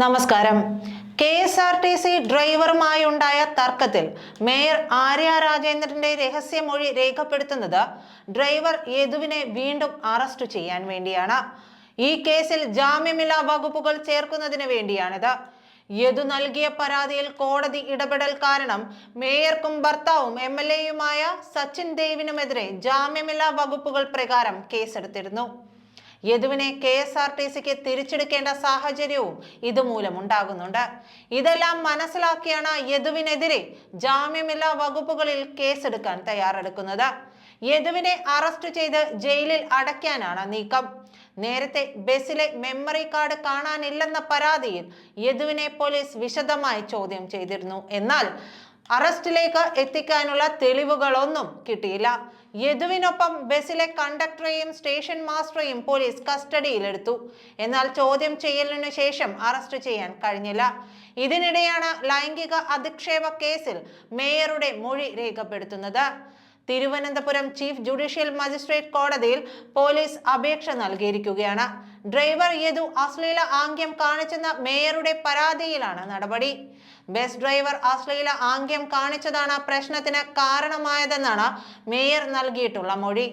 നമസ്കാരം. K S R T C ഡ്രൈവറുമായുണ്ടായ തർക്കത്തിൽ mayor Arya രാജേന്ദ്രന്റെ രഹസ്യമൊഴി രേഖപ്പെടുത്തുന്നത് ഡ്രൈവർ യദുവിനെ വീണ്ടും അറസ്റ്റ് ചെയ്യാൻ വേണ്ടിയാണ്. ഈ കേസിൽ ജാമ്യമില്ലാ വകുപ്പുകൾ ചേർക്കുന്നതിന് വേണ്ടിയാണിത്. യദു നൽകിയ പരാതിയിൽ കോടതി ഇടപെടൽ കാരണം മേയർക്കും ഭർത്താവും എം എൽ എയുമായ സച്ചിൻ ദേവിനുമെതിരെ ജാമ്യമില്ലാ വകുപ്പുകൾ പ്രകാരം കേസെടുത്തിരുന്നു. യദുവിനെ കെ എസ് ആർ ടി സിക്ക് തിരിച്ചെടുക്കേണ്ട സാഹചര്യവും ഇതുമൂലം ഉണ്ടാകുന്നുണ്ട് ഇതെല്ലാം മനസ്സിലാക്കിയാണ് യദുവിനെതിരെ ജാമ്യമില്ലാ വകുപ്പുകളിൽ കേസെടുക്കാൻ തയ്യാറെടുക്കുന്നത്. യദുവിനെ അറസ്റ്റ് ചെയ്ത് ജയിലിൽ അടയ്ക്കാനാണ് നീക്കം. നേരത്തെ ബസ്സിലെ മെമ്മറി കാർഡ് കാണാനില്ലെന്ന പരാതിയിൽ യദുവിനെ പോലീസ് വിശദമായി ചോദ്യം ചെയ്തിരുന്നു. എന്നാൽ അറസ്റ്റിലേക്ക് എത്തിക്കാനുള്ള തെളിവുകളൊന്നും കിട്ടിയില്ല. യദുവിനൊപ്പം ബസ്സിലെ കണ്ടക്ടറെയും സ്റ്റേഷൻ മാസ്റ്ററെയും പോലീസ് കസ്റ്റഡിയിലെടുത്തു. എന്നാൽ ചോദ്യം ചെയ്യലിനു ശേഷം അറസ്റ്റ് ചെയ്യാൻ കഴിഞ്ഞില്ല. ഇതിനിടെയാണ് ലൈംഗിക അധിക്ഷേപ കേസിൽ മേയറുടെ മൊഴി രേഖപ്പെടുത്തുന്നത്. തിരുവനന്തപുരം ചീഫ് ജുഡീഷ്യൽ മജിസ്ട്രേറ്റ് കോടതിയിൽ പോലീസ് അപേക്ഷ നൽകിയിരിക്കുകയാണ്. ഡ്രൈവർ യദു അശ്ലീല ആംഗ്യം കാണിച്ചെന്ന മേയറുടെ പരാതിയിലാണ് നടപടി. ബസ് ഡ്രൈവർ അശ്ലീല ആംഗ്യം കാണിച്ചതാണ് പ്രശ്നത്തിന് കാരണമായതെന്നാണ് മേയർ നൽകിയിട്ടുള്ള മൊഴി.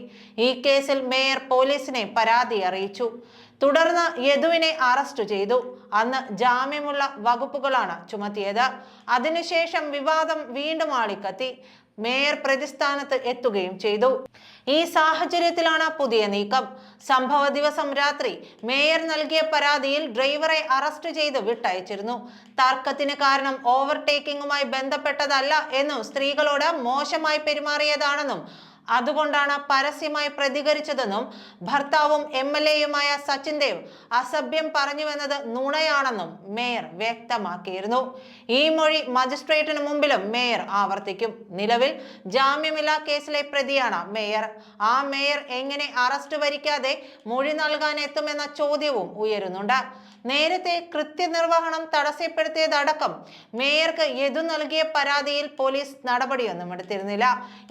ഈ കേസിൽ മേയർ പോലീസിനെ പരാതി അറിയിച്ചു. തുടർന്ന് യദുവിനെ അറസ്റ്റ് ചെയ്തു. അന്ന് ജാമ്യമുള്ള വകുപ്പുകളാണ് ചുമത്തിയത്. അതിനുശേഷം വിവാദം വീണ്ടും ആളിക്കത്തി. മേയർ പ്രതിസ്ഥാനത്ത് എത്തുകയും ചെയ്തു. ഈ സാഹചര്യത്തിലാണ് പുതിയ നീക്കം. സംഭവ ദിവസം രാത്രി മേയർ നൽകിയ പരാതിയിൽ ഡ്രൈവറെ അറസ്റ്റ് ചെയ്ത് വിട്ടയച്ചിരുന്നു. തർക്കത്തിന് കാരണം ഓവർടേക്കിംഗുമായി ബന്ധപ്പെട്ടതല്ല എന്നും സ്ത്രീകളോട് മോശമായി പെരുമാറിയതാണെന്നും അതുകൊണ്ടാണ് പരസ്യമായി പ്രതികരിച്ചതെന്നും ഭർത്താവും എം എൽ എയുമായ സച്ചിൻ ദേവ് അസഭ്യം പറഞ്ഞുവെന്നത് നുണയാണെന്നും മേയർ വ്യക്തമാക്കിയിരുന്നു. ഈ മൊഴി മജിസ്ട്രേറ്റിന് മുമ്പിലും മേയർ ആവർത്തിക്കും. നിലവിൽ ജാമ്യമില്ലാ കേസിലെ പ്രതിയാണ് മേയർ. ആ മേയർ എങ്ങനെ അറസ്റ്റ് വരിക്കാതെ മൊഴി നൽകാൻ എത്തുമെന്ന ചോദ്യവും ഉയരുന്നുണ്ട്. നേരത്തെ കൃത്യനിർവഹണം തടസ്സപ്പെടുത്തിയതടക്കം മേയർക്ക് എതു നൽകിയ പരാതിയിൽ പോലീസ് നടപടിയൊന്നും എടുത്തിരുന്നില്ല.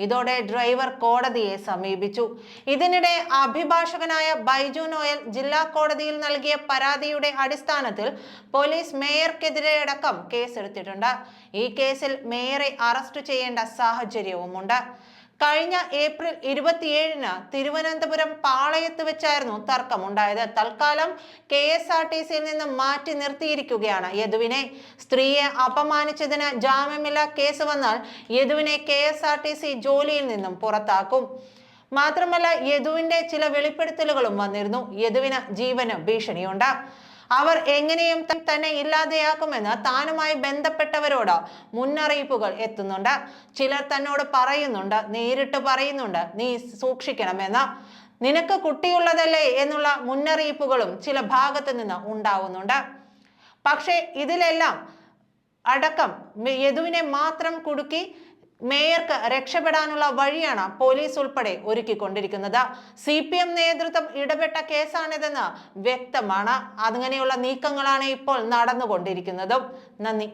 ഇതോടെ ഡ്രൈവർ കോടതിയെ സമീപിച്ചു. ഇതിനിടെ അഭിഭാഷകനായ ബൈജു നോയൽ ജില്ലാ കോടതിയിൽ നൽകിയ പരാതിയുടെ അടിസ്ഥാനത്തിൽ പോലീസ് മേയർക്കെതിരെ അടക്കം കേസെടുത്തിട്ടുണ്ട്. ഈ കേസിൽ മേയറെ അറസ്റ്റ് ചെയ്യേണ്ട സാഹചര്യവുമുണ്ട്. കഴിഞ്ഞ ഏപ്രിൽ ഇരുപത്തിയേഴിന് തിരുവനന്തപുരം പാളയത്ത് വെച്ചായിരുന്നു തർക്കമുണ്ടായത്. തൽക്കാലം കെ എസ് ആർ ടി സിയിൽ നിന്ന് മാറ്റി നിർത്തിയിരിക്കുകയാണ് യദുവിനെ. സ്ത്രീയെ അപമാനിച്ചതിന് ജാമ്യമില്ലാ കേസ് വന്നാൽ യദുവിനെ K S R T C ജോലിയിൽ നിന്നും പുറത്താക്കും. മാത്രമല്ല യദുവിന്റെ ചില വെളിപ്പെടുത്തലുകളും വന്നിരുന്നു. യദുവിന് ജീവന് ഭീഷണിയുണ്ട്. അവർ എങ്ങനെയും തന്നെ ഇല്ലാതെയാക്കുമെന്ന് താനുമായി ബന്ധപ്പെട്ടവരോട് മുന്നറിയിപ്പുകൾ എത്തുന്നുണ്ട്. ചിലർ തന്നോട് പറയുന്നുണ്ട് നേരിട്ട് പറയുന്നുണ്ട് നീ സൂക്ഷിക്കണമെന്ന്. നിനക്ക് കുട്ടിയുള്ളതല്ലേ? എന്നുള്ള മുന്നറിയിപ്പുകളും ചില ഭാഗത്ത് നിന്ന് ഉണ്ടാവുന്നുണ്ട്. പക്ഷേ ഇതിലെല്ലാം അടക്കം യദുവിനെ മാത്രം കുടുക്കി മേയർക്ക് രക്ഷപ്പെടാനുള്ള വഴിയാണ് പോലീസ് ഉൾപ്പെടെ ഒരുക്കിക്കൊണ്ടിരിക്കുന്നത്. സി പി എം നേതൃത്വം ഇടപെട്ട കേസാണിതെന്ന് വ്യക്തമാണ്. അങ്ങനെയുള്ള നീക്കങ്ങളാണ് ഇപ്പോൾ നടന്നുകൊണ്ടിരിക്കുന്നതും. നന്ദി.